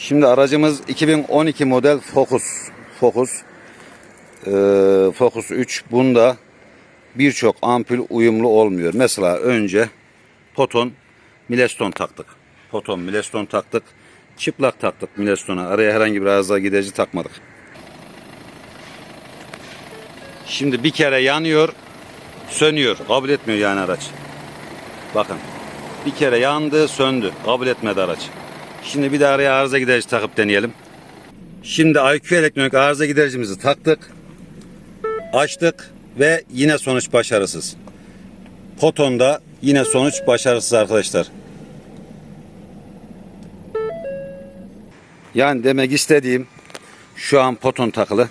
Şimdi aracımız 2012 model Focus. Focus. Ee, Focus 3. Bunda birçok ampul uyumlu olmuyor. Mesela önce Poton Milestone taktık. Poton Milestone taktık. Çıplak taktık Milestone'a. Araya herhangi bir arıza giderici takmadık. Şimdi bir kere yanıyor, sönüyor. Kabul etmiyor yani araç. Bakın. Bir kere yandı, söndü. Kabul etmedi araç. Şimdi bir de araya arıza giderici takıp deneyelim. Şimdi IQ elektronik arıza gidericimizi taktık. Açtık ve yine sonuç başarısız. Potonda yine sonuç başarısız arkadaşlar. Yani demek istediğim şu an poton takılı.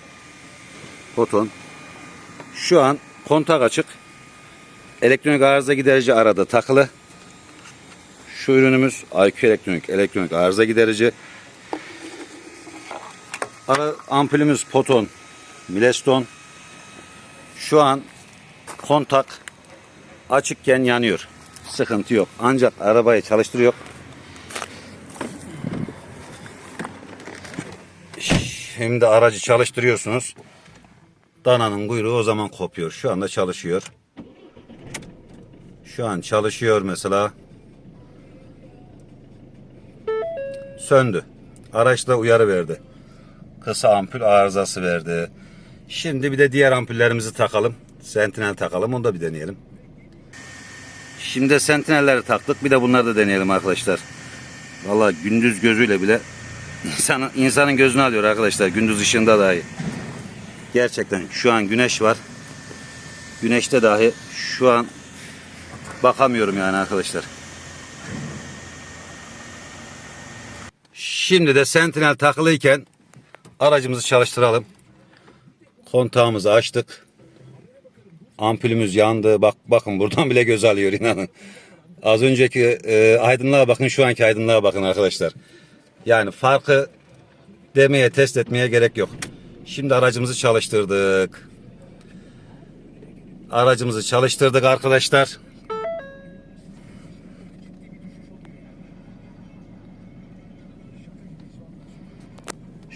Poton. Şu an kontak açık. Elektronik arıza giderici arada takılı. Şu ürünümüz IQ elektronik elektronik arıza giderici. Ara ampulümüz Poton Milestone. Şu an kontak açıkken yanıyor. Sıkıntı yok. Ancak arabayı çalıştırıyor. Şimdi aracı çalıştırıyorsunuz. Dananın kuyruğu o zaman kopuyor. Şu anda çalışıyor. Şu an çalışıyor mesela. Söndü. Araçla uyarı verdi. Kısa ampul arızası verdi. Şimdi bir de diğer ampullerimizi takalım. Sentinel takalım. Onu da bir deneyelim. Şimdi sentinelleri taktık. Bir de bunları da deneyelim arkadaşlar. Vallahi gündüz gözüyle bile insanın, insanın gözünü alıyor arkadaşlar. Gündüz ışığında dahi. Gerçekten şu an güneş var. Güneşte dahi şu an bakamıyorum yani arkadaşlar. Şimdi de sentinel takılıyken aracımızı çalıştıralım. Kontağımızı açtık. Ampulümüz yandı. Bak bakın buradan bile göz alıyor inanın. Az önceki e, aydınlığa bakın şu anki aydınlığa bakın arkadaşlar. Yani farkı demeye test etmeye gerek yok. Şimdi aracımızı çalıştırdık. Aracımızı çalıştırdık arkadaşlar.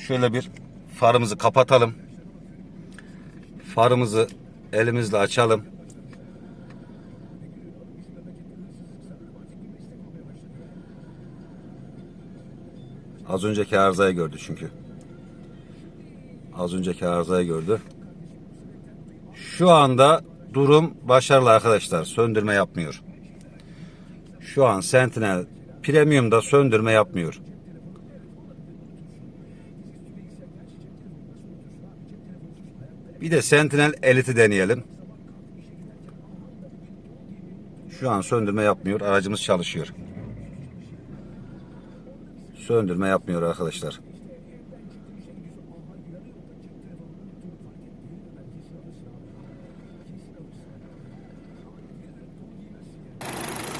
Şöyle bir farımızı kapatalım. Farımızı elimizle açalım. Az önceki arızayı gördü çünkü. Az önceki arızayı gördü. Şu anda durum başarılı arkadaşlar. Söndürme yapmıyor. Şu an Sentinel Premium'da söndürme yapmıyor. Bir de Sentinel Elite'i deneyelim. Şu an söndürme yapmıyor. Aracımız çalışıyor. Söndürme yapmıyor arkadaşlar.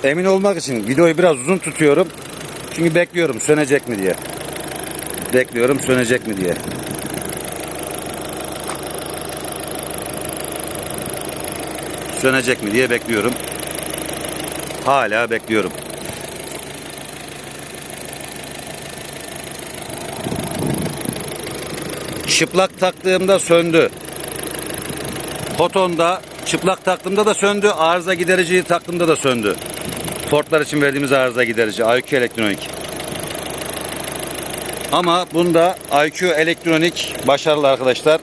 Emin olmak için videoyu biraz uzun tutuyorum. Çünkü bekliyorum sönecek mi diye. Bekliyorum sönecek mi diye. Sönecek mi diye bekliyorum. Hala bekliyorum. Çıplak taktığımda söndü. Fotonda çıplak taktığımda da söndü. Arıza gidericiyi taktığımda da söndü. Fordlar için verdiğimiz arıza giderici. IQ elektronik. Ama bunda IQ elektronik başarılı arkadaşlar.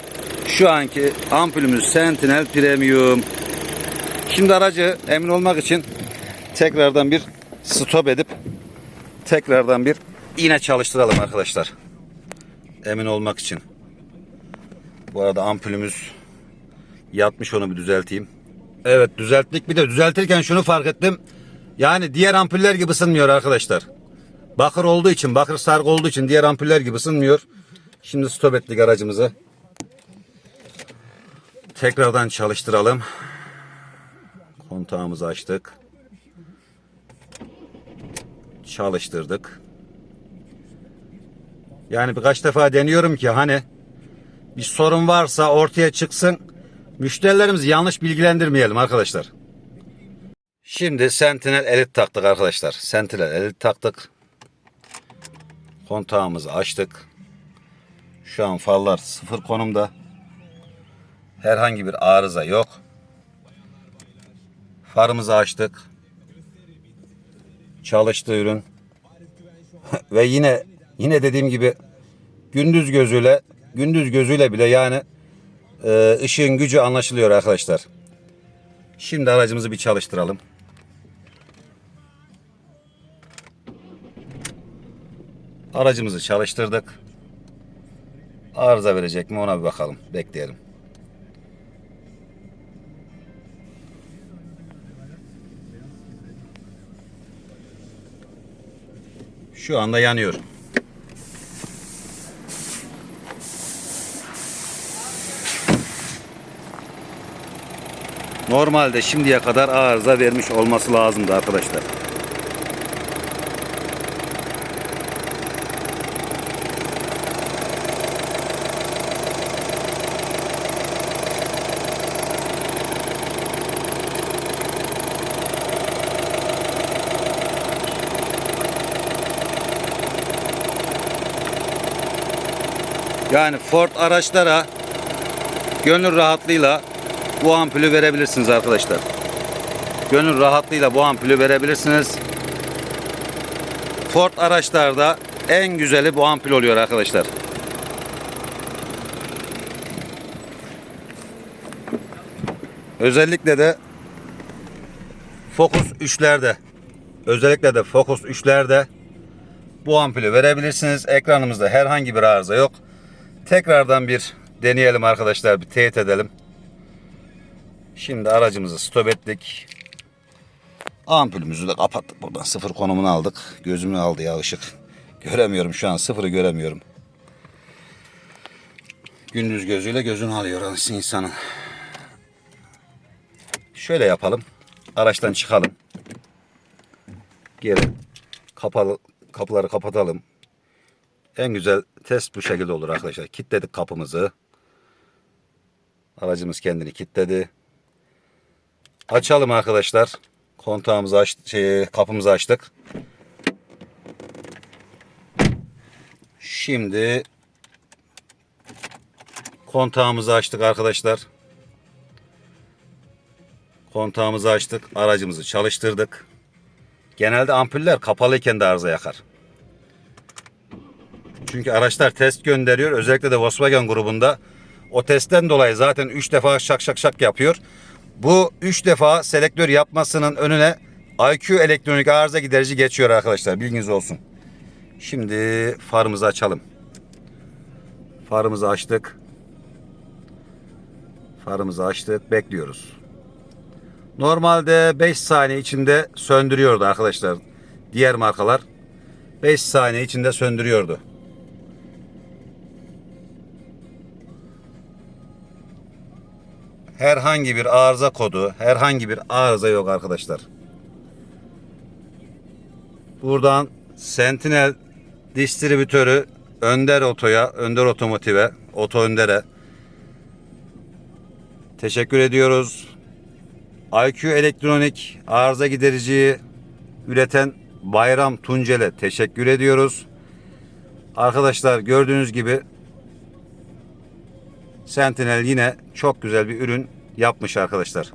Şu anki ampulümüz Sentinel Premium. Şimdi aracı emin olmak için tekrardan bir stop edip tekrardan bir yine çalıştıralım arkadaşlar. Emin olmak için. Bu arada ampulümüz yatmış onu bir düzelteyim. Evet düzelttik. Bir de düzeltirken şunu fark ettim. Yani diğer ampuller gibi ısınmıyor arkadaşlar. Bakır olduğu için, bakır sargı olduğu için diğer ampuller gibi ısınmıyor. Şimdi stop ettik aracımızı. Tekrardan çalıştıralım. Kontağımızı açtık. Çalıştırdık. Yani birkaç defa deniyorum ki hani bir sorun varsa ortaya çıksın. Müşterilerimizi yanlış bilgilendirmeyelim arkadaşlar. Şimdi Sentinel Elite taktık arkadaşlar. Sentinel Elite taktık. Kontağımızı açtık. Şu an farlar sıfır konumda. Herhangi bir arıza yok. Farımızı açtık. Çalıştı ürün. Ve yine yine dediğim gibi gündüz gözüyle gündüz gözüyle bile yani e, ışığın gücü anlaşılıyor arkadaşlar. Şimdi aracımızı bir çalıştıralım. Aracımızı çalıştırdık. Arıza verecek mi ona bir bakalım. Bekleyelim. Şu anda yanıyor. Normalde şimdiye kadar arıza vermiş olması lazımdı arkadaşlar. Yani Ford araçlara gönül rahatlığıyla bu ampulü verebilirsiniz arkadaşlar. Gönül rahatlığıyla bu ampulü verebilirsiniz. Ford araçlarda en güzeli bu ampul oluyor arkadaşlar. Özellikle de Focus 3'lerde özellikle de Focus 3'lerde bu ampulü verebilirsiniz. Ekranımızda herhangi bir arıza yok. Tekrardan bir deneyelim arkadaşlar. Bir teyit edelim. Şimdi aracımızı stop ettik. Ampulümüzü de kapattık buradan. Sıfır konumunu aldık. Gözümü aldı ya ışık. Göremiyorum şu an. Sıfırı göremiyorum. Gündüz gözüyle gözünü alıyor insanın. Şöyle yapalım. Araçtan çıkalım. Geri kapalı kapıları kapatalım. En güzel test bu şekilde olur arkadaşlar. Kilitledik kapımızı. Aracımız kendini kilitledi. Açalım arkadaşlar. Kontağımızı aç, şey, kapımızı açtık. Şimdi kontağımızı açtık arkadaşlar. Kontağımızı açtık. Aracımızı çalıştırdık. Genelde ampuller kapalıyken de arıza yakar. Çünkü araçlar test gönderiyor. Özellikle de Volkswagen grubunda. O testten dolayı zaten 3 defa şak şak şak yapıyor. Bu 3 defa selektör yapmasının önüne IQ elektronik arıza giderici geçiyor arkadaşlar. Bilginiz olsun. Şimdi farımızı açalım. Farımızı açtık. Farımızı açtık. Bekliyoruz. Normalde 5 saniye içinde söndürüyordu arkadaşlar. Diğer markalar 5 saniye içinde söndürüyordu. Herhangi bir arıza kodu, herhangi bir arıza yok arkadaşlar. Buradan Sentinel distribütörü Önder Oto'ya, Önder Otomotiv'e, Oto Önder'e teşekkür ediyoruz. IQ Elektronik arıza gidericiyi üreten Bayram Tuncel'e teşekkür ediyoruz. Arkadaşlar gördüğünüz gibi Sentinel yine çok güzel bir ürün yapmış arkadaşlar.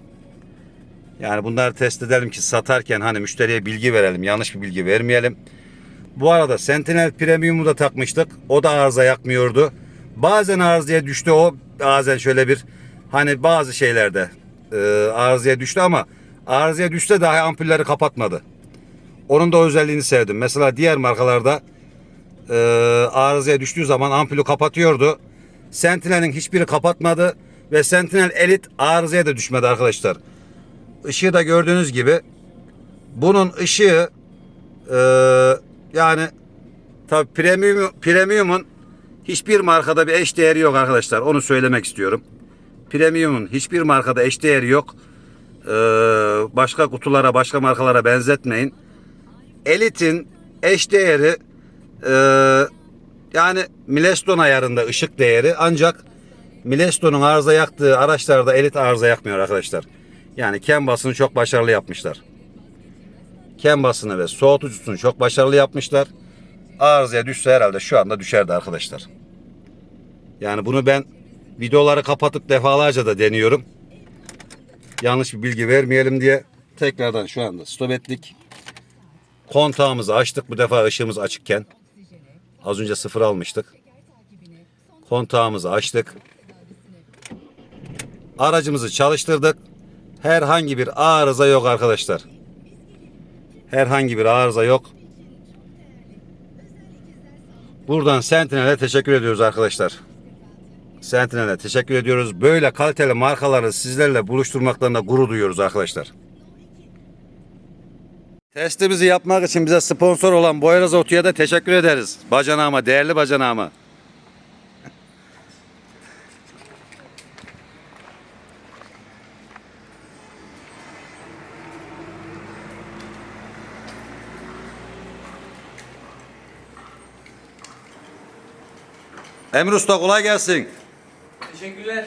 Yani bunları test edelim ki satarken hani müşteriye bilgi verelim. Yanlış bir bilgi vermeyelim. Bu arada Sentinel Premium'u da takmıştık. O da arıza yakmıyordu. Bazen arızaya düştü o. Bazen şöyle bir hani bazı şeylerde e, arızaya düştü ama arızaya düşse dahi ampulleri kapatmadı. Onun da özelliğini sevdim. Mesela diğer markalarda e, arızaya düştüğü zaman ampulü kapatıyordu. Sentinel'in hiçbiri kapatmadı ve Sentinel Elite arızaya da düşmedi arkadaşlar. Işığı da gördüğünüz gibi bunun ışığı e, yani tabi premium premium'un hiçbir markada bir eş değeri yok arkadaşlar. Onu söylemek istiyorum. Premium'un hiçbir markada eş değeri yok. Ee, başka kutulara, başka markalara benzetmeyin. Elite'in eş değeri e, yani Milestone ayarında ışık değeri ancak Milestone'un arıza yaktığı araçlarda Elite arıza yakmıyor arkadaşlar. Yani kem çok başarılı yapmışlar. Kem ve soğutucusunu çok başarılı yapmışlar. arızaya düşse herhalde şu anda düşerdi arkadaşlar. Yani bunu ben videoları kapatıp defalarca da deniyorum. Yanlış bir bilgi vermeyelim diye tekrardan şu anda stop ettik. Kontağımızı açtık. Bu defa ışığımız açıkken. Az önce sıfır almıştık. Kontağımızı açtık. Aracımızı çalıştırdık. Herhangi bir arıza yok arkadaşlar. Herhangi bir arıza yok. Buradan Sentinel'e teşekkür ediyoruz arkadaşlar. Sentinel'e teşekkür ediyoruz. Böyle kaliteli markaları sizlerle buluşturmaklarına gurur duyuyoruz arkadaşlar. Testimizi yapmak için bize sponsor olan Boyraz Otu'ya da teşekkür ederiz. Bacanağıma, değerli bacanağıma. Emir Usta kolay gelsin. Teşekkürler.